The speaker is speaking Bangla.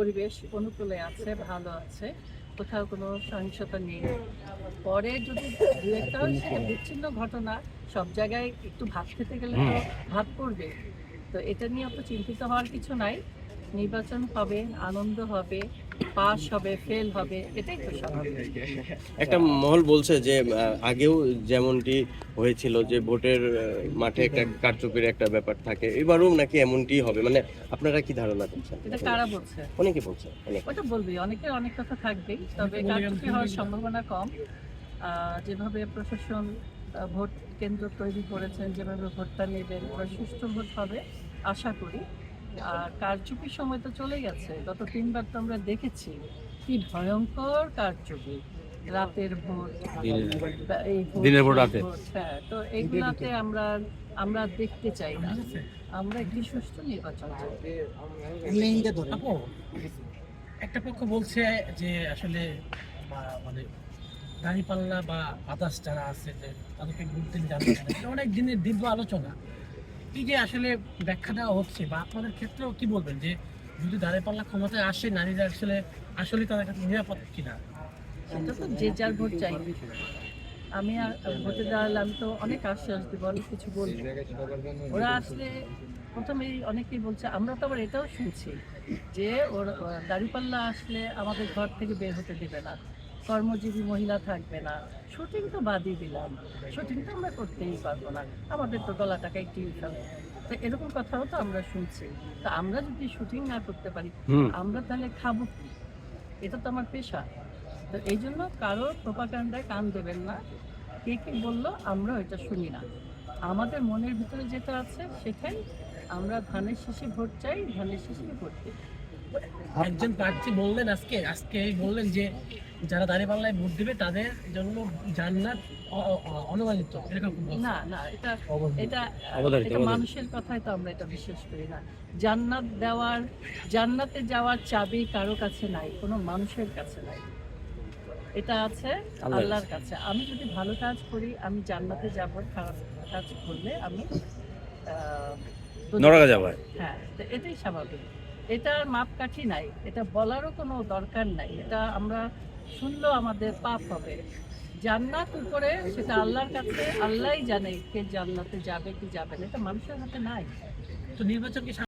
পরিবেশ অনুকূলে আছে ভালো আছে কোথাও কোনো সহিংসতা নেই। পরে যদি দু একটা বিচ্ছিন্ন ঘটনা সব জায়গায় একটু ভাত খেতে গেলে তো ভাত পড়বে। তো এটা নিয়ে অত চিন্তিত হওয়ার কিছু নাই। নির্বাচন হবে আনন্দ হবে। পাস হবে ফেল হবে এটাই তো স্বাভাবিক। একটা মহল বলছে যে আগেও যেমনটি হয়েছিল যে ভোটের মাঠে একটা কারচুপির একটা ব্যাপার থাকে এবারও নাকি এমনটি হবে। মানে আপনারা কি ধারণা করছেন? এটা কারা বলছে? অনেকে বলছে ওটা বলবি অনেকে অনেক কথা থাকবেই তবে কারচুপি হওয়ার সম্ভাবনা কম। যেভাবে প্রশাসন ভোট কেন্দ্র তৈরি করেছেন যেভাবে ভোটটা নেবেন সুষ্ঠু ভোট হবে আশা করি। আর কারচুপির সময় তো চলে গেছে। গত তিনবার তো আমরা দেখেছি। কি ভয়ঙ্কর কারচুপি। রাতের ভোট, দিনের ভোট রাতে। হ্যাঁ তো এইগুলাতে আমরা আমরা দেখতে চাই না। আমরা একটি সুষ্ঠু নির্বাচন চাই। একটা পক্ষ বলছে যে আসলে বা- মানে দাঁড়িপাল্লা বা আদার্স যারা আছে যে তাদেরকে চায় না। অনেক দিনের দীর্ঘ আলোচনা। এই যে আসলে ব্যাখ্যা দেওয়া হচ্ছে বা আপনাদের ক্ষেত্রেও কি বলবেন যে যদি দাঁড়িপাল্লা ক্ষমতায় আসে, নারীরা আসলে আসলে তাদের কাছে নিরাপদ কিনা? সেটা তো যে যার ভোট চাই। আমি আর ভোটে দাঁড়ালে আমি তো অনেক আশ্বাস দিব, অনেক কিছু বলব। ওরা আসলে প্রথমেই অনেকেই বলছে, আমরা তো আবার এটাও শুনছি যে ওর, দাঁড়িপাল্লা আসলে আমাদের ঘর থেকে বের হতে দেবে না। কর্মজীবী মহিলা থাকবে না। শুটিং তো বাদই দিলাম। শুটিং তো আমরা করতেই পারব না। আমাদের তো গলাটাকে ফেলে তো এরকম কথাও তো আমরা শুনছি। তো আমরা যদি শুটিং না করতে পারি আমরা তাহলে খাব কি? এটা তো আমার পেশা। তো এই জন্য কারও প্রপাকাণ্ডায় কান দেবেন না। কে কি বলল আমরা এটা শুনি না। আমাদের মনের ভিতরে যেটা আছে সেটাই। আমরা ধানের শেষে ভোট চাই ধানের শেষে ভোট দিই একজন প্রার্থী বললেন আজকে আজকে বললেন যে যারা দাঁড়িপাল্লায় ভোট দিবে তাদের জন্য জান্নাত অ- অ- অ- অনুমোদিত এরকম না না এটা এটা এটা মানুষের কথাই তো আমরা এটা বিশ্বাস করি না। জান্নাত দেওয়ার জান্নাতে যাওয়ার চাবি কারও কাছে নাই কোনো মানুষের কাছে নাই। এটা আছে আল্লাহর কাছে। আমি যদি ভালো কাজ করি আমি জান্নাতে যাব খারাপ কাজ করলে আমি আহ, নরকা যাব। হ্যাঁ তো এটাই স্বাভাবিক। এটার মাপকাঠি নাই, এটা বলারও কোনো দরকার নাই, এটা আমরা শুনলেও আমাদের পাপ হবে। জান্নাত উপরে সেটা আল্লাহর কাছে, আল্লাহই জানে কে জান্নাতে যাবে, কি যাবে না, এটা মানুষের হাতে নাই। তো নির্বাচন কি